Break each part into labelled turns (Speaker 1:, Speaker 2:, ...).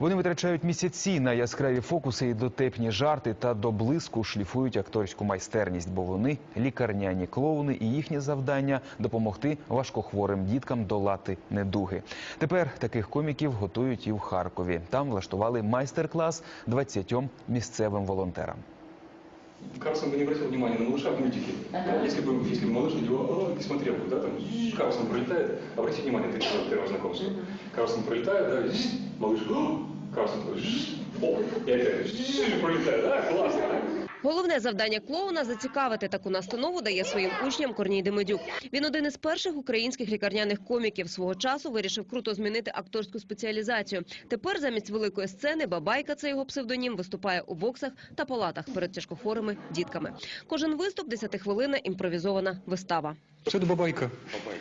Speaker 1: Вони витрачають місяці на яскраві фокуси і дотепні жарти та до блиску шліфують акторську майстерність, бо вони лікарняні клоуни, і їхнє завдання допомогти важкохворим діткам долати недуги. Тепер таких коміків готують і в Харкові. Там влаштували майстер-клас 20 місцевим волонтерам.
Speaker 2: Карлсон бы не обратил внимания на малыша в мультике. Да, Если бы, если бы малыш на него «А, не смотрел, бы, да, там Карлсон пролетает, обратите внимание, это эпизод первого знакомства. Карлсон пролетает, да, малыш! Карлсон о, и опять пролетает, да, классно, да?
Speaker 3: Головне завдання клоуна зацікавити таку настанову дає своїм учням Корній Демидюк. Він один із перших українських лікарняних коміків. Свого часу вирішив круто змінити акторську спеціалізацію. Тепер замість великої сцени бабайка це його псевдонім виступає у боксах та палатах перед тяжкохворими дітками. Кожен виступ 10 хвилина імпровізована вистава.
Speaker 2: Це до бабайка.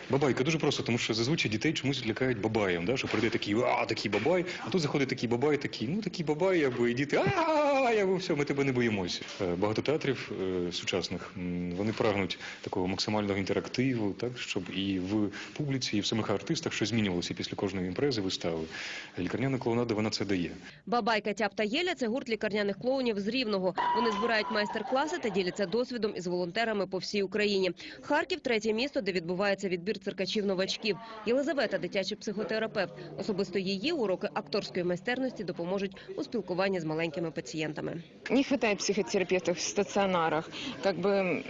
Speaker 2: Бабайка дуже просто, тому що зазвичай дітей чомусь лякають бабаєм, да? що прийде такий, а, такий бабай, а тут заходить такий бабай, такий, ну такий бабай, або і діти, а, я все, ми тебе не боїмося. Е, Багато театрів е, сучасних, вони прагнуть такого максимального інтерактиву, так, щоб і в публіці, і в самих артистах щось змінювалося після кожної імпрези, вистави. Лікарняна клоунада, вона це дає.
Speaker 3: Бабайка Тяп та Єля – це гурт лікарняних клоунів з Рівного. Вони збирають майстер-класи та діляться досвідом із волонтерами по всій Україні. Харків – третє місто, де відбувається відбір циркачів-новачків. Єлизавета – дитячий психотерапевт. Особисто її уроки акторської майстерності допоможуть у спілкуванні з маленькими пацієнтами.
Speaker 4: Не хватает психотерапевтов в стационарах. Как бы м,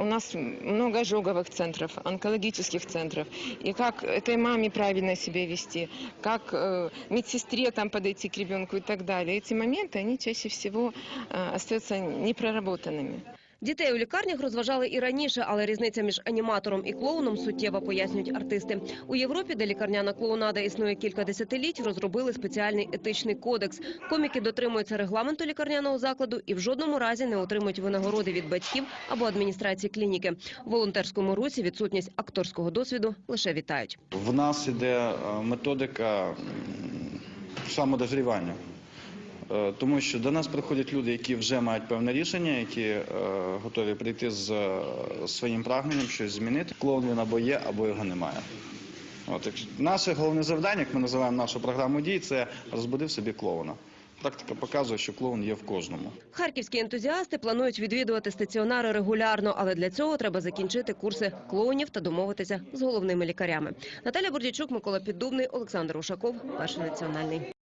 Speaker 4: у нас много ожоговых центров, онкологических центров. И как этой маме правильно себя вести, как э, медсестре там подойти к ребенку и так далее. Эти моменты, они чаще всего э, остаются непроработанными.
Speaker 3: Дітей у лікарнях розважали і раніше, але різниця між аніматором і клоуном суттєва, пояснюють артисти. У Європі, де лікарняна клоунада існує кілька десятиліть, розробили спеціальний етичний кодекс. Коміки дотримуються регламенту лікарняного закладу і в жодному разі не отримують винагороди від батьків або адміністрації клініки. У волонтерському русі відсутність акторського досвіду лише вітають.
Speaker 5: В нас іде е, методика самодозрівання. Е, Тому що до нас приходять люди, які вже мають певне рішення, які е, готові прийти з е, своїм прагненням щось змінити. Клоун він або є, або його немає. От, наше головне завдання, як ми називаємо нашу програму дій, це розбуди в собі клоуна. Практика показує, що клоун є в кожному.
Speaker 3: Харківські ентузіасти планують відвідувати стаціонари регулярно, але для цього треба закінчити курси клоунів та домовитися з головними лікарями. Наталя Бордячук, Микола Піддубний, Олександр Ушаков, перший національний.